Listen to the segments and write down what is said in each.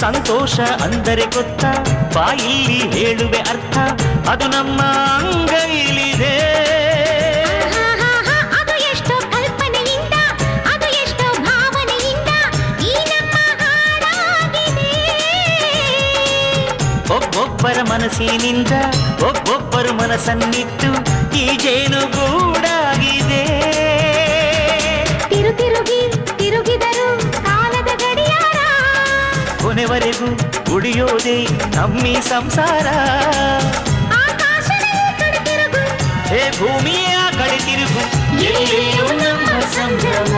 ಸಂತೋಷ ಅಂದರೆ ಗೊತ್ತ? ಬಾಯಿಲ್ಲಿ ಹೇಳುವೆ ಅರ್ಥ. ಅದು ನಮ್ಮ ಅಂಗೈಲಿದೆ ಆಹಾಹಾಹಾ, ಅದು ಎಷ್ಟೋ ಕಲ್ಪನೆಯಿಂದ ಅದು ಎಷ್ಟೋ ಭಾವನೆಯಿಂದ ಈ ನಮ್ಮ ಹಾಡಾಗಿದೆ. ಒಬ್ಬೊಬ್ಬರ ಮನಸ್ಸಿನಿಂದ ಒಬ್ಬೊಬ್ಬರು ಮನಸ್ಸನ್ನಿಟ್ಟು ಈ ಜೇನುಗೂಡಾಗಿದೆ ತಿರು ಕೊನೆವರೆಗೂ ಉಳಿಯೋದೇ ನಮ್ಮಿ ಸಂಸಾರ ಆಕಾಶದಲ್ಲಿ ಕಡೆ ತಿರುಗು ಹೇ ಭೂಮಿಯ ಕಡೆ ತಿರುಗು ಎಲ್ಲಿಯೂ ನಮ್ಮ ಸಂಭ್ರಮ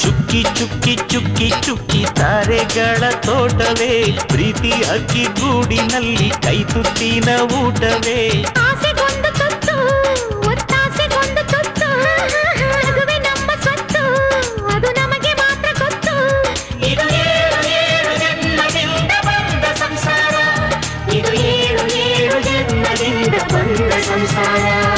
ಚುಕ್ಕಿ ಚುಕ್ಕಿ ಚುಕ್ಕಿ ಚುಕ್ಕಿ ತಾರೆಗಳ ತೋಟವೇ ಪ್ರೀತಿ ಅಕ್ಕಿ ಗೂಡಿನಲ್ಲಿ ಕೈ ತುತ್ತಿನ ಊಟವೇ ಆಸೆ अरविन्द बंद संसारा